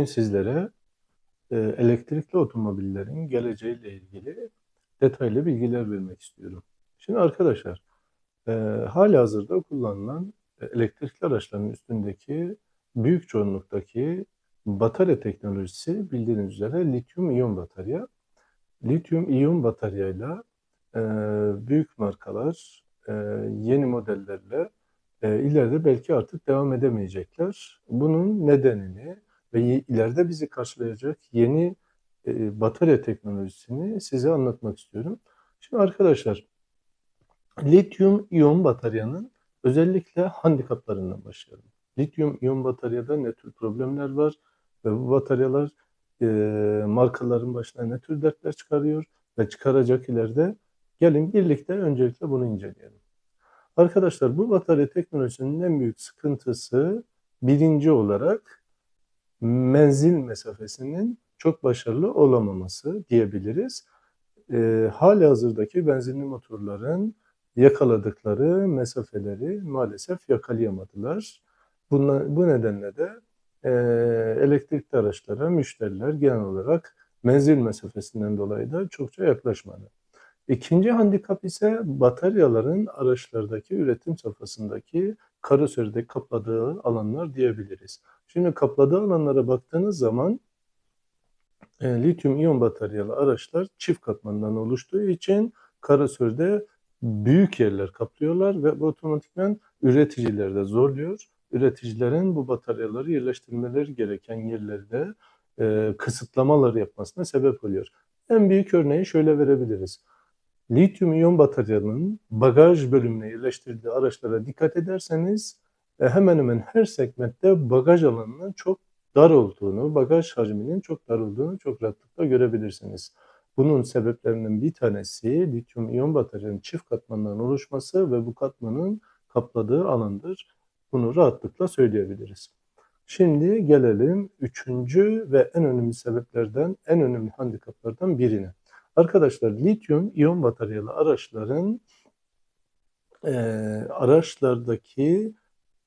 Bugün sizlere e, elektrikli otomobillerin geleceğiyle ilgili detaylı bilgiler vermek istiyorum. Şimdi arkadaşlar, e, halihazırda kullanılan e, elektrikli araçların üstündeki büyük çoğunluktaki batarya teknolojisi bildiğiniz üzere lityum iyon batarya. Lityum iyon bataryayla e, büyük markalar yeni modellerle e, ileride belki artık devam edemeyecekler. Bunun nedenini ve ileride bizi karşılayacak yeni e, batarya teknolojisini size anlatmak istiyorum. Şimdi arkadaşlar, lityum iyon bataryanın özellikle handikaplarından başlayalım. Lityum iyon bataryada ne tür problemler var ve bu bataryalar e, markaların başına ne tür dertler çıkarıyor ve çıkaracak ileride gelin birlikte öncelikle bunu inceleyelim. Arkadaşlar bu batarya teknolojisinin en büyük sıkıntısı birinci olarak menzil mesafesinin çok başarılı olamaması diyebiliriz. E, hali hazırdaki benzinli motorların yakaladıkları mesafeleri maalesef yakalayamadılar. Bunla, bu nedenle de e, elektrikli araçlara müşteriler genel olarak menzil mesafesinden dolayı da çokça yaklaşmadı. İkinci handikap ise bataryaların araçlardaki üretim safhasındaki karoseride kapladığı alanlar diyebiliriz. Şimdi kapladığı alanlara baktığınız zaman e, lityum iyon bataryalı araçlar çift katmandan oluştuğu için karosörde büyük yerler kaplıyorlar ve bu otomatikman üreticileri de zorluyor. Üreticilerin bu bataryaları yerleştirmeleri gereken yerlerde e, kısıtlamalar yapmasına sebep oluyor. En büyük örneği şöyle verebiliriz. Lityum iyon bataryanın bagaj bölümüne yerleştirildiği araçlara dikkat ederseniz e, hemen hemen her segmentte bagaj alanının çok dar olduğunu, bagaj hacminin çok dar olduğunu çok rahatlıkla görebilirsiniz. Bunun sebeplerinin bir tanesi lityum iyon bataryanın çift katmandan oluşması ve bu katmanın kapladığı alandır. Bunu rahatlıkla söyleyebiliriz. Şimdi gelelim üçüncü ve en önemli sebeplerden, en önemli handikaplardan birine. Arkadaşlar lityum iyon bataryalı araçların e, araçlardaki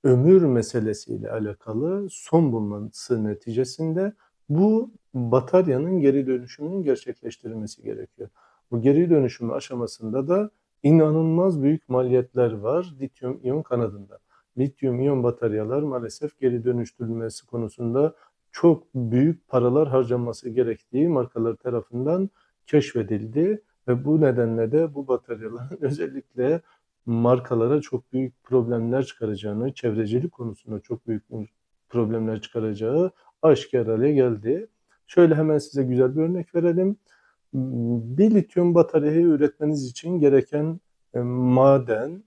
ömür meselesiyle alakalı son bulması neticesinde bu bataryanın geri dönüşümünün gerçekleştirilmesi gerekiyor. Bu geri dönüşüm aşamasında da inanılmaz büyük maliyetler var lityum iyon kanadında. Lityum iyon bataryalar maalesef geri dönüştürülmesi konusunda çok büyük paralar harcanması gerektiği markalar tarafından keşfedildi ve bu nedenle de bu bataryaların özellikle markalara çok büyük problemler çıkaracağını, çevrecilik konusunda çok büyük problemler çıkaracağı aşikar hale geldi. Şöyle hemen size güzel bir örnek verelim. Bir lityum bataryayı üretmeniz için gereken e, maden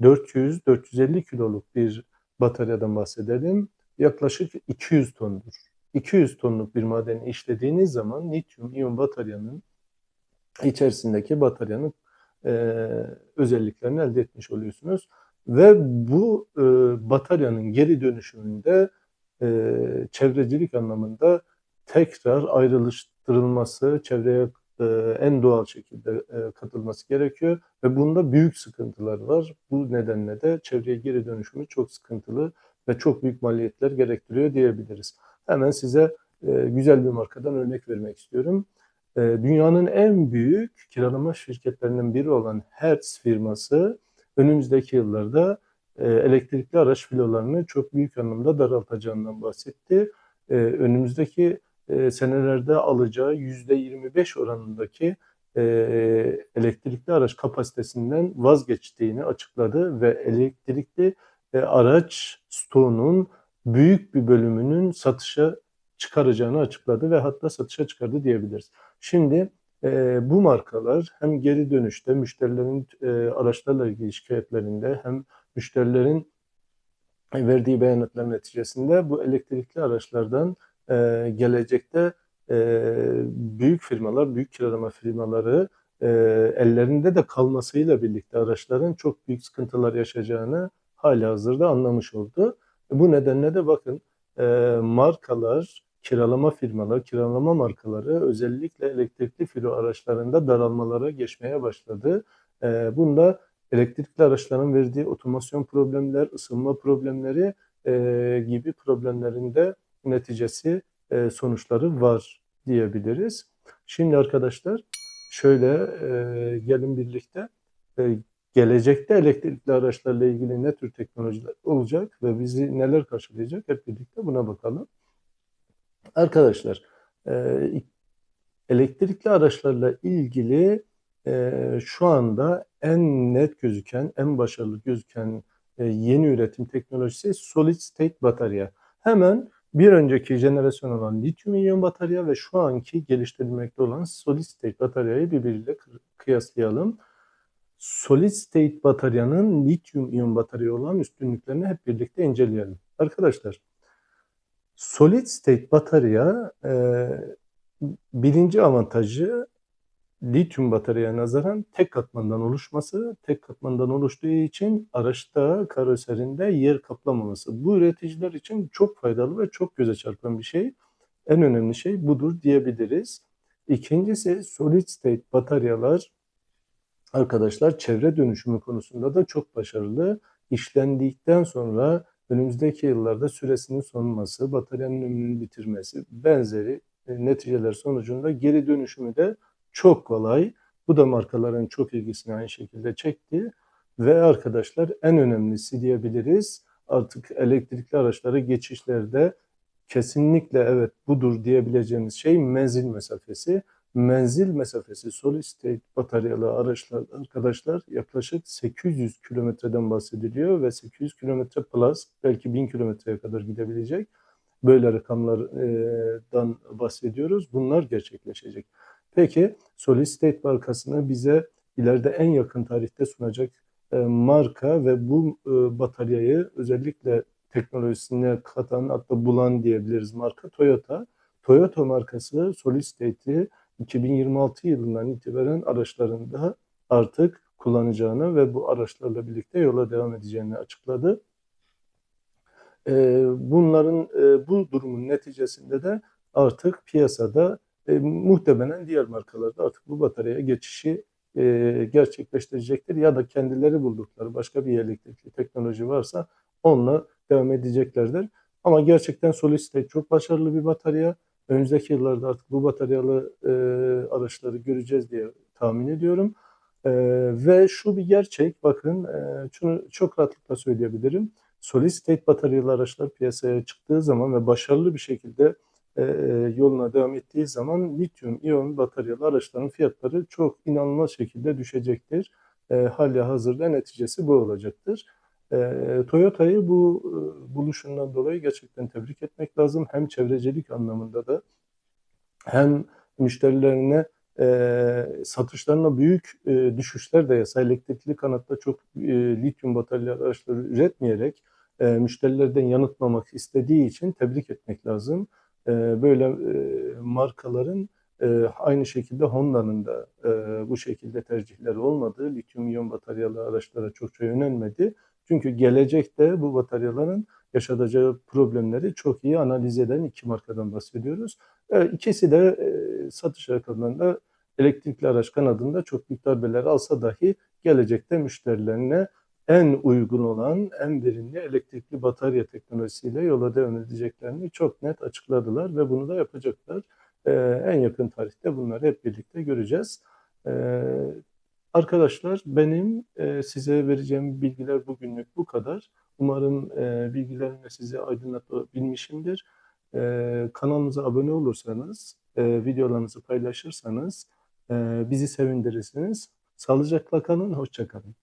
400-450 kiloluk bir bataryadan bahsedelim. Yaklaşık 200 tondur. 200 tonluk bir madeni işlediğiniz zaman lityum iyon bataryanın içerisindeki bataryanın e, özelliklerini elde etmiş oluyorsunuz. Ve bu e, bataryanın geri dönüşümünde e, çevrecilik anlamında tekrar ayrılıştırılması, çevreye e, en doğal şekilde e, katılması gerekiyor ve bunda büyük sıkıntılar var. Bu nedenle de çevreye geri dönüşümü çok sıkıntılı ve çok büyük maliyetler gerektiriyor diyebiliriz. Hemen size e, güzel bir markadan örnek vermek istiyorum. Ee, dünyanın en büyük kiralama şirketlerinden biri olan Hertz firması önümüzdeki yıllarda e, elektrikli araç filolarını çok büyük anlamda daraltacağından bahsetti. Ee, önümüzdeki e, senelerde alacağı %25 oranındaki e, elektrikli araç kapasitesinden vazgeçtiğini açıkladı ve elektrikli araç stoğunun büyük bir bölümünün satışa çıkaracağını açıkladı ve hatta satışa çıkardı diyebiliriz. Şimdi e, bu markalar hem geri dönüşte müşterilerin e, araçlarla ilgili şikayetlerinde hem müşterilerin verdiği beyanatlar neticesinde bu elektrikli araçlardan e, gelecekte e, büyük firmalar, büyük kiralama firmaları e, ellerinde de kalmasıyla birlikte araçların çok büyük sıkıntılar yaşayacağını hali hazırda anlamış oldu. Bu nedenle de bakın e, markalar kiralama firmaları, kiralama markaları özellikle elektrikli filo araçlarında daralmalara geçmeye başladı. E, bunda elektrikli araçların verdiği otomasyon problemler, ısınma problemleri e, gibi problemlerinde neticesi e, sonuçları var diyebiliriz. Şimdi arkadaşlar şöyle e, gelin birlikte e, gelecekte elektrikli araçlarla ilgili ne tür teknolojiler olacak ve bizi neler karşılayacak hep birlikte buna bakalım. Arkadaşlar e, elektrikli araçlarla ilgili e, şu anda en net gözüken, en başarılı gözüken e, yeni üretim teknolojisi solid state batarya. Hemen bir önceki jenerasyon olan lityum iyon batarya ve şu anki geliştirilmekte olan solid state bataryayı birbiriyle kıyaslayalım. Solid state bataryanın lityum iyon batarya olan üstünlüklerini hep birlikte inceleyelim. Arkadaşlar solid state batarya e, birinci avantajı lityum bataryaya nazaran tek katmandan oluşması, tek katmandan oluştuğu için araçta karoserinde yer kaplamaması. Bu üreticiler için çok faydalı ve çok göze çarpan bir şey. En önemli şey budur diyebiliriz. İkincisi solid state bataryalar arkadaşlar çevre dönüşümü konusunda da çok başarılı. İşlendikten sonra önümüzdeki yıllarda süresinin sonması, bataryanın ömrünü bitirmesi benzeri e, neticeler sonucunda geri dönüşümü de çok kolay. Bu da markaların çok ilgisini aynı şekilde çekti. Ve arkadaşlar en önemlisi diyebiliriz artık elektrikli araçlara geçişlerde kesinlikle evet budur diyebileceğimiz şey menzil mesafesi. Menzil mesafesi solid bataryalı araçlar arkadaşlar yaklaşık 800 kilometreden bahsediliyor ve 800 kilometre plus belki 1000 kilometreye kadar gidebilecek böyle rakamlardan bahsediyoruz. Bunlar gerçekleşecek. Peki Solid State markasını bize ileride en yakın tarihte sunacak e, marka ve bu e, bataryayı özellikle teknolojisine katan hatta bulan diyebiliriz marka Toyota. Toyota markası Solid State'i 2026 yılından itibaren araçlarında artık kullanacağını ve bu araçlarla birlikte yola devam edeceğini açıkladı. E, bunların bu durumun neticesinde de artık piyasada e, muhtemelen diğer markalarda artık bu bataryaya geçişi e, gerçekleştirecektir ya da kendileri buldukları başka bir elektrikli teknoloji varsa onunla devam edeceklerdir. Ama gerçekten Solid State çok başarılı bir batarya. Önümüzdeki yıllarda artık bu bataryalı e, araçları göreceğiz diye tahmin ediyorum. E, ve şu bir gerçek, bakın e, şunu çok rahatlıkla söyleyebilirim. Solid State bataryalı araçlar piyasaya çıktığı zaman ve başarılı bir şekilde e, yoluna devam ettiği zaman lityum iyon bataryalı araçların fiyatları çok inanılmaz şekilde düşecektir. E, hali hazırda neticesi bu olacaktır. E, Toyota'yı bu e, buluşundan dolayı gerçekten tebrik etmek lazım. Hem çevrecilik anlamında da hem müşterilerine e, satışlarına büyük e, düşüşler de yasa elektrikli kanatta çok e, lityum bataryalı araçları üretmeyerek e, müşterilerden yanıtmamak istediği için tebrik etmek lazım. Ee, böyle e, markaların e, aynı şekilde Honda'nın da e, bu şekilde tercihleri olmadı. Lityum iyon bataryalı araçlara çokça yönelmedi. Çünkü gelecekte bu bataryaların yaşatacağı problemleri çok iyi analiz eden iki markadan bahsediyoruz. İkisi de satış rakamlarında elektrikli araç kanadında çok büyük darbeler alsa dahi gelecekte müşterilerine en uygun olan, en verimli elektrikli batarya teknolojisiyle yola devam edeceklerini çok net açıkladılar ve bunu da yapacaklar. Ee, en yakın tarihte bunları hep birlikte göreceğiz. Ee, arkadaşlar benim e, size vereceğim bilgiler bugünlük bu kadar. Umarım e, bilgilerimle sizi aydınlatabilmişimdir. E, kanalımıza abone olursanız, videolarınızı paylaşırsanız e, bizi sevindirirsiniz. Sağlıcakla kalın, hoşçakalın.